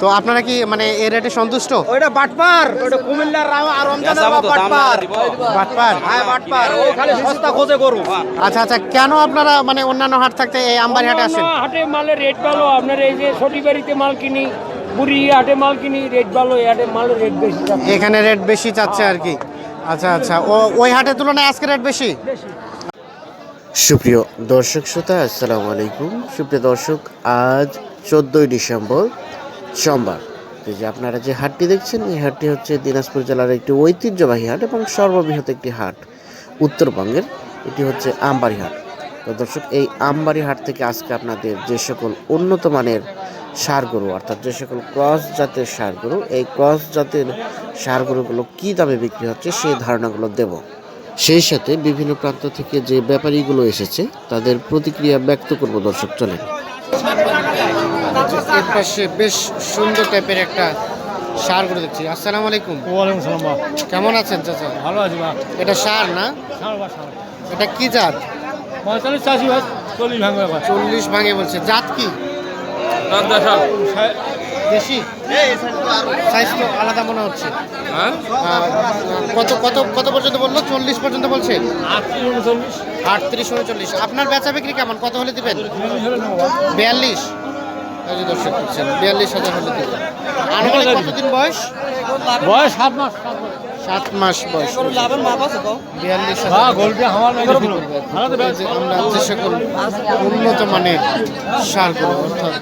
তো আপনারা কি মানে এই রেটে সন্তুষ্ট? ওইটা বাটপার। ওইটা কুমিল্লার রাও আর রমজানের যাব বাটপার। বাটপার? হ্যাঁ বাটপার। ও খালি সস্তা খোঁজে গরু। আচ্ছা আচ্ছা কেন আপনারা মানে অন্যান্য হাট থাকতে এই আমবাড়ি হাটে আসেন হাটে মালের রেট ভালো। আপনার এই যে সটিবাড়িতে মাল কিনি বুড়ি হাটে মাল কিনি রেট ভালো। এই হাটে মালের রেট বেশি। এখানে রেট বেশি চাচ্ছে আর কি। আচ্ছা আচ্ছা। ও ওই হাটের তুলনায় আজকে রেট বেশি। সুপ্রিয় দর্শক শ্রোতা আসসালামু আলাইকুম। সুপ্রিয় দর্শক আজ চোদ্দোই ডিসেম্বর। সোমবার। যে আপনারা যে হাটটি দেখছেন, এই হাটটি হচ্ছে দিনাজপুর জেলার একটি ঐতিহ্যবাহী হাট এবং সর্ববৃহৎ একটি হাট। উত্তরবঙ্গের এটি হচ্ছে আমবাড়ি হাট। তো দর্শক, এই আমবাড়ি হাট থেকে আজকে আপনাদের যে সকল উন্নত মানের সার গরু অর্থাৎ যে সকল ক্রস জাতের সার গরু এই ক্রস জাতের সার গরুগুলো কী দামে বিক্রি হচ্ছে সেই ধারণাগুলো দেব। সেই সাথে বিভিন্ন প্রান্ত থেকে যে ব্যাপারীগুলো এসেছে, তাদের প্রতিক্রিয়া ব্যক্ত করব দর্শক, চলেন। এর পাশে বেশ সুন্দর টাইপের একটা সার করে দেখছি। আসসালামু আলাইকুম। ওয়ালাইকুম সালাম বা কেমন আছেন চাচা? ভালো আছি বা এটা সার না? এটা কি জাত? পঁয়তাল্লিশ চাষি চল্লিশ ভাঙে চল্লিশ ভাঙে বলছে। জাত কি? দেশি? সাইজ তো আলাদা মনে হচ্ছে। হ্যাঁ? কত কত কত পর্যন্ত বলল? চল্লিশ পর্যন্ত বলছে? আটত্রিশ উনচল্লিশ। আপনার বেচা বিক্রি কেমন? কত হলে দিবেন? বিয়াল্লিশ। দর্শক বিয়াল্লিশ হাজার হলে দিবেন। আনুমানিক কতদিন বয়স? বয়স সাত মাস। সাত মাস বয়স। বিয়াল্লিশ হ্যাঁ আমার করবে। যে সকল উন্নত মানের সার গরু অর্থাৎ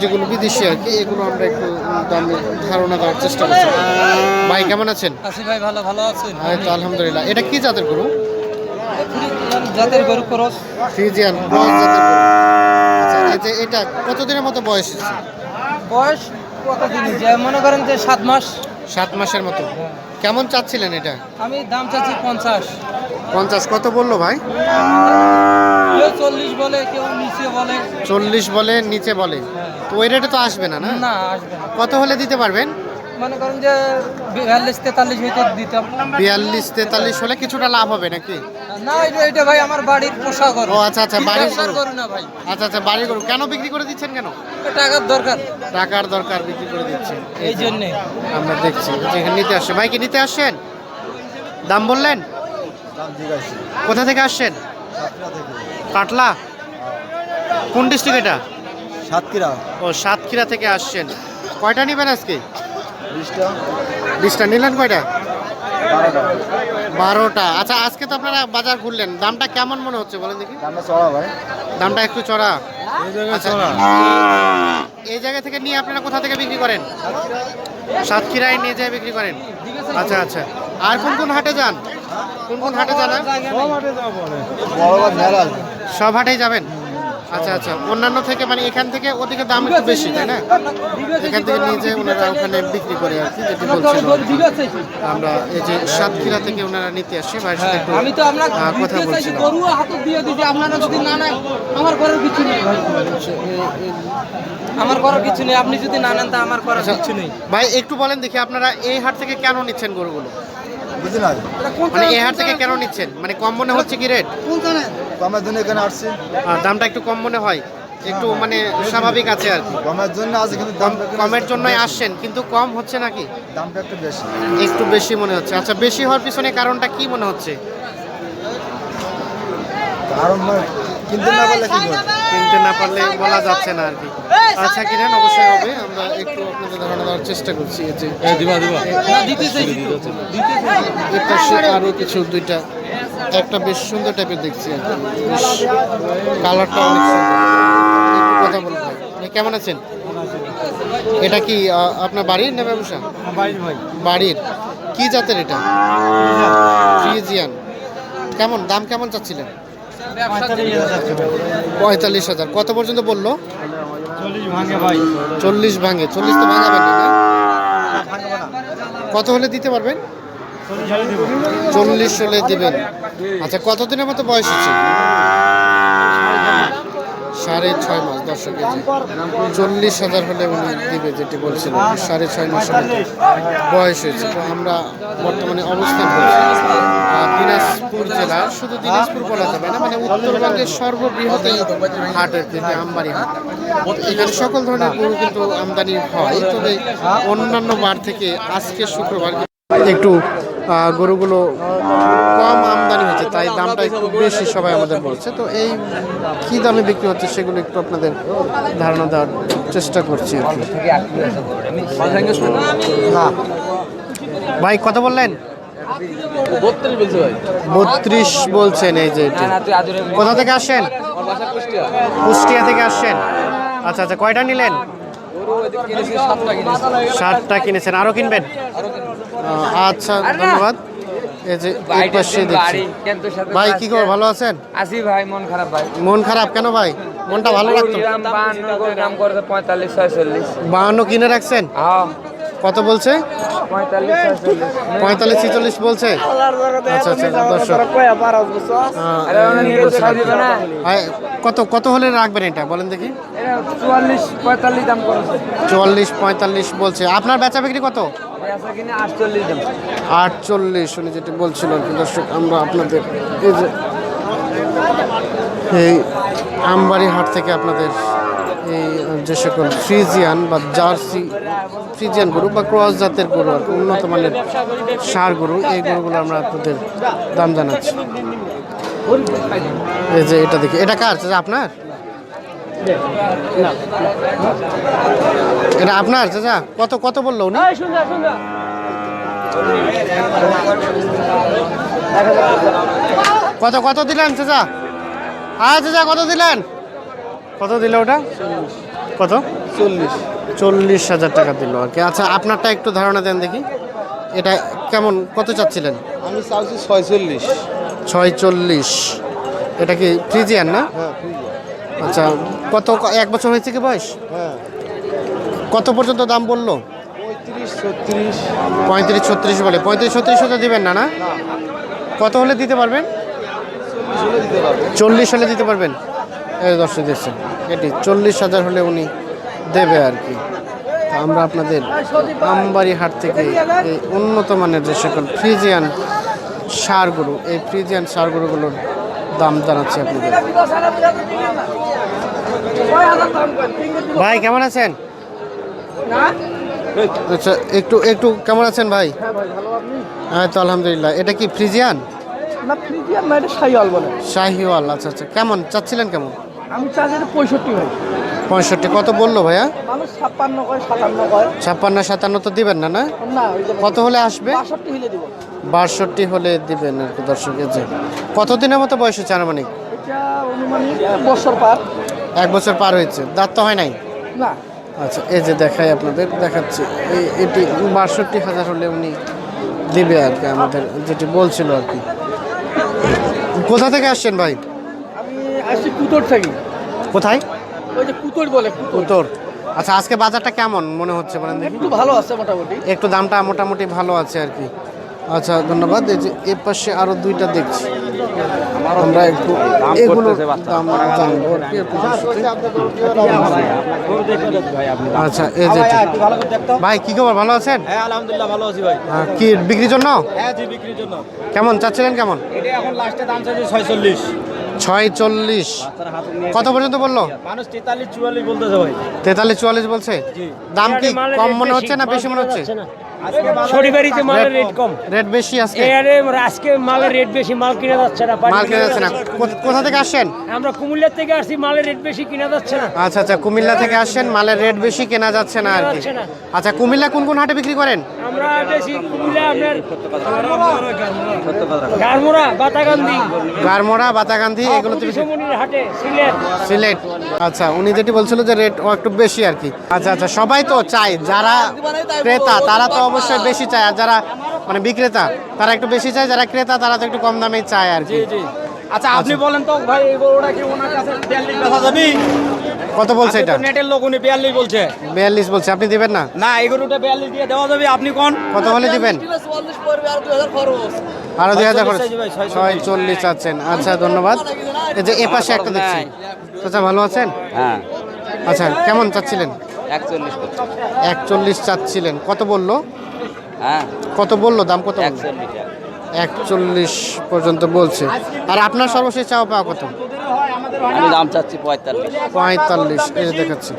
যেগুলো বিদেশি আর কি এগুলো আমরা একটু দামে ধারণা দেওয়ার চেষ্টা করছি। ভাই কেমন আছেন? ভাই ভালো ভালো আছেন এই তো আলহামদুলিল্লাহ। এটা কি জাতের গরু? জাতের গরু খরচ ফ্রিজিয়ান ক্রস জাতের গরু। আচ্ছা এই যে এটা কতদিনের মতো বয়স বয়স কতদিন যে মনে করেন যে সাত মাস। সাত মাসের মতো। কেমন চাচ্ছিলেন এটা? আমি দাম চাচ্ছি পঞ্চাশ। পঞ্চাশ কত বলল ভাই? চল্লিশ বলে কেউ নিচে বলে। চল্লিশ বলে নিচে বলে। তো ওই রেটে তো আসবে না না? না আসবে না। কত হলে দিতে পারবেন? মনে করেন যে বিয়াল্লিশ তেতাল্লিশ হইতে দিতাম। বিয়াল্লিশ তেতাল্লিশ হলে কিছুটা লাভ হবে নাকি? না এটা এটা ভাই আমার বাড়ির পোষা গরু ও আচ্ছা আচ্ছা বাড়ির গরু। গরু না ভাই। আচ্ছা আচ্ছা বাড়ি গরু। কেন বিক্রি করে দিচ্ছেন কেন? টাকার দরকার। টাকার দরকার বিক্রি করে দিচ্ছেন। এই জন্যে। আমরা দেখছি। এখানে নিতে আসছে ভাই কি নিতে আসছেন? দাম বললেন? কোথা থেকে আসছেন? কাটলা? কোন ডিস্ট্রিক্ট এটা? সাতক্ষীরা। ও সাতক্ষীরা থেকে আসছেন। কয়টা নেবেন আজকে? বিশটা। বিশটা নিলেন কয়টা? বারোটা। আচ্ছা আজকে তো আপনারা বাজার ঘুরলেন। দামটা কেমন মনে হচ্ছে বলেন দেখি। দামটা চড়া ভাই। দামটা একটু চড়া। আচ্ছা, এই জায়গা থেকে নিয়ে আপনারা কোথা থেকে বিক্রি করেন? সাতক্ষীরায় নিয়ে যায় বিক্রি করেন। আচ্ছা আচ্ছা। আর কোন কোন হাটে যান? কোন কোন হাটে যান সব হাটেই যাবেন? আচ্ছা আচ্ছা। অন্যান্য থেকে মানে এখান থেকে ওদিকে দাম একটু বেশি তাই না? এখান থেকে নিয়ে যে ওনারা ওখানে বিক্রি করে আর কি যেটি বলছিল আমরা এই যে সাতক্ষীরা থেকে ওনারা নিতে আসছে ভাইয়ের সাথে একটু আমি তো আপনার কথা বলছিলাম। আপনারা যদি না নেন আমার করার কিছু নেই। ভাই আমার করার কিছু নেই আপনি যদি না নেন তা আমার করার আচ্ছা। কিছু নেই। ভাই একটু বলেন দেখি আপনারা এই হাট থেকে কেন নিচ্ছেন গরুগুলো? বুঝি না মানে এই হাট থেকে কেন নিচ্ছেন? মানে কম মনে হচ্ছে কি রেট কমের জন্য এখানে আসছি। দামটা একটু কম মনে হয়। একটু মানে স্বাভাবিক আছে আর কি। কমের জন্য আছে কিন্তু দাম কমের জন্যই আসছেন কিন্তু কম হচ্ছে নাকি? দামটা একটু বেশি। একটু বেশি মনে হচ্ছে। আচ্ছা বেশি হওয়ার পিছনে কারণটা কি মনে হচ্ছে? কারণ কিনতে না পারলে কি? কিনতে না পারলে বলা যাচ্ছে না আর কি। আচ্ছা কিনেন অবশ্যই হবে। আমরা একটু আপনাদের ধারণা দেওয়ার চেষ্টা করছি এই যে না দিতে চাই এর পাশে আরও কিছু দুইটা একটা বেশ সুন্দর টাইপের দেখছি আর কি। বেশ কালারটা অনেক সুন্দর। একটু কথা বলব ভাই। আপনি কেমন আছেন? এটা কি আপনার বাড়ির না ব্যবসা? বাড়ির। কি জাতের এটা? ফ্রিজিয়ান। কেমন দাম কেমন চাচ্ছিলেন? পঁয়তাল্লিশ হাজার। কত পর্যন্ত বলল? চল্লিশ ভাঙে চল্লিশ তো ভাঙাবেন না? কত হলে দিতে পারবেন? চল্লিশ হলে দেবেন। আচ্ছা কতদিনের মতো বয়স হচ্ছে? সাড়ে ছয় মাস দশ কেজি চল্লিশ হাজার হলে উনি দিবে যেটি বলছিলেন সাড়ে ছয় মতো বয়স হয়েছে। তো আমরা বর্তমানে অবস্থান করছি। দিনাজপুর জেলার শুধু দিনাজপুর বলা যাবে না মানে উত্তরবঙ্গের সর্ববৃহৎ এই হাটের কিন্তু আমবাড়ি হাট। এখানে সকল ধরনের গরু কিন্তু আমদানি হয়, তবে অন্যান্য বার থেকে আজকে শুক্রবার একটু গরুগুলো কম আমদানি হয়েছে তাই দামটা একটু বেশি সবাই আমাদের বলছে। তো এই কি দামে বিক্রি হচ্ছে সেগুলো একটু আপনাদের ধারণা দেওয়ার চেষ্টা করছি আর ভাই কত বললেন? বত্রিশ বলছেন এই যে কোথা থেকে আসেন কুষ্টিয়া থেকে আসছেন? আচ্ছা আচ্ছা কয়টা নিলেন? ষাটটা কিনেছেন। আরও কিনবেন? আচ্ছা ধন্যবাদ। এই যে এই পাশে দেখছি। ভাই কি খবর? ভালো আছেন? আসি ভাই মন খারাপ ভাই। মন খারাপ কেন ভাই? মনটা ভালো রাখতো দাম বাহান্ন করে দাম করে পঁয়তাল্লিশ ছয়চল্লিশ। বাহান্ন কিনে রাখছেন? হ্যাঁ। কত বলছে? পঁয়তাল্লিশ ছিচল্লিশ বলছে? আচ্ছা আচ্ছা দর্শক। ভাই, কত কত হলে রাখবেন এটা বলেন দেখি। চুয়াল্লিশ পঁয়তাল্লিশ দাম চুয়াল্লিশ পঁয়তাল্লিশ বলছে। আপনার বেচা বিক্রি কত? আটচল্লিশ উনি যেটা বলছিল আর দর্শক, আমরা আপনাদের এই যে এই আমবাড়ি হাট থেকে আপনাদের এই যে সকল ফ্রিজিয়ান বা জার্সি, ফ্রিজিয়ান গরু বা ক্রস জাতের গরু আর উন্নত মানের সার গরু, এই গরুগুলো আমরা আপনাদের দাম জানাচ্ছি। এই যে এটা দেখি, এটা কার? আপনার? এটা আপনার চাচা? কত কত বলল উনি? কত কত দিলেন চাচা? হ্যাঁ চাচা কত দিলেন? কত দিল ওটা? কত? চল্লিশ। চল্লিশ হাজার টাকা দিল আর কি আচ্ছা আপনারটা একটু ধারণা দেন দেখি। এটা কেমন কত চাচ্ছিলেন? আমি চাইছি ছয়চল্লিশ। ছয় চল্লিশ এটা কি ফ্রিজিয়ান না? হ্যাঁ আচ্ছা কত, এক বছর হয়েছে কি বয়স? হ্যাঁ কত পর্যন্ত দাম বলল? পঁয়ত্রিশ, ছত্রিশ বলে। পঁয়ত্রিশ, ছত্রিশ হতে দিবেন না না? কত হলে দিতে পারবেন? চল্লিশ হলে দিতে পারবেন। দর্শক দিচ্ছেন এটি চল্লিশ হাজার হলে উনি দেবে আর কি। আমরা আপনাদের আমবাড়ি হাট থেকে এই উন্নত মানের যে সকল ফ্রিজিয়ান সারগুলো এই ফ্রিজিয়ান সারগুলোগুলোর দাম জানাচ্ছি আপনাদের। ভাই কেমন আছেন? আচ্ছা একটু একটু কেমন আছেন ভাই? হ্যাঁ তো আলহামদুলিল্লাহ। এটা কি ফ্রিজিয়ান? না ফ্রিজিয়ান না এটা সাইওয়াল বলে। শাহিওয়াল আচ্ছা আচ্ছা। কেমন? চাচ্ছিলেন কেমন? আমি চাচ্ছি পঁয়ষট্টি ভাই। পঁয়ষট্টি। কত বলল ভাইয়া? ছাপ্পান্ন সাতান্ন ছাপ্পান্ন সাতান্ন তো দিবেন না না? কত হলে আসবে? বাষট্টি হলে দিবেন আর কি দর্শকের যে কতদিনের মতো বয়স হচ্ছে আনুমানিক? বছর পার। এক বছর পার হয়েছে। দাঁত তো হয় নাই? না। আচ্ছা এই যে দেখাই আপনাদের দেখাচ্ছি। এই এটি বাষট্টি হাজার হলে উনি দিবে আর কি আমাদের যেটি বলছিল আর কি। কোথা থেকে আসছেন ভাই? আমি আসছি কুতোর থাকি। কোথায়? ওই যে কুতোর বলে কুতোর আচ্ছা আজকে বাজারটা কেমন মনে হচ্ছে দেখি। একটু ভালো আছে মোটামুটি। একটু দামটা মোটামুটি ভালো আছে আর কি। আচ্ছা ধন্যবাদ। এই যে এ পাশে আরও দুইটা দেখছি। আমরা একটু এগুলো দাম জানব। আচ্ছা এই যে ভাই কি খবর? ভালো আছেন? হ্যাঁ আলহামদুলিল্লাহ ভালো আছি ভাই। কি বিক্রির জন্য? হ্যাঁ জি বিক্রির জন্য। কেমন চাচ্ছিলেন কেমন? এটা এখন লাস্টে দাম চাইছে ছয়চল্লিশ। ছয় চল্লিশ কত পর্যন্ত বলল? মানুষ তেতাল্লিশ চুয়াল্লিশ বলতেছে ভাই। তেতাল্লিশ চুয়াল্লিশ বলছে? দাম কি কম মনে হচ্ছে না বেশি মনে হচ্ছে? না। শনিবারিতে মালের রেট কম। রেট বেশি আজকে? এবারে আজকে মালের রেট বেশি মাল কিনা যাচ্ছে না মাল কেনা যাচ্ছে না। কোথা থেকে আসছেন? আমরা কুমিল্লার থেকে আসছি মালের রেট বেশি কিনা যাচ্ছে না। আচ্ছা আচ্ছা কুমিল্লা থেকে আসছেন মালের রেট বেশি কেনা যাচ্ছে না আর কি। আচ্ছা কুমিল্লা কোন কোন হাটে বিক্রি করেন? আমরা বেশি কুমিল্লা আপনার গারমোড়া বাতাগান্ধি। গারমোড়া বাতাগান্ধি এগুলোতে বেশি হাটে সিলেট। সিলেট। আচ্ছা উনি যেটি বলছিল যে রেট একটু বেশি আর কি। আচ্ছা আচ্ছা সবাই তো চায় যারা ক্রেতা তারা তো অবশ্যই বেশি চায়। আর যারা মানে বিক্রেতা তারা একটু বেশি চায় যারা ক্রেতা তারা তো একটু কম দামে চায় আর কি। আচ্ছা আপনি বলেন তো ভাই এই গরুটা কি ওনার কাছে বিয়াল্লিশ বেচা যাবি কত বলছে এটা? নেটের লোক উনি বিয়াল্লিশ বলছে। বিয়াল্লিশ বলছে আপনি দিবেন না? না এই গরুটা বিয়াল্লিশ দিয়ে দেওয়া যাবে আপনি কোন? কত হলে দিবেন? আরও দুই হাজার করে চাইছি ভাই, ছয় ছয় চল্লিশ আছেন আচ্ছা ধন্যবাদ। এই যে এ পাশে একটা দেখছি। চাচা ভালো আছেন? হ্যাঁ। আচ্ছা কেমন চাচ্ছিলেন? একচল্লিশ করছে একচল্লিশ চাচ্ছিলেন। কত বলল? হ্যাঁ। কত বলল? দাম কত? একচল্লিশ। পর্যন্ত বলছে। আর আপনার সর্বশেষ চাওয়া পাওয়া কত? আমি দাম চাচ্ছি পঁয়তাল্লিশ। পঁয়তাল্লিশ এই দেখাচ্ছি।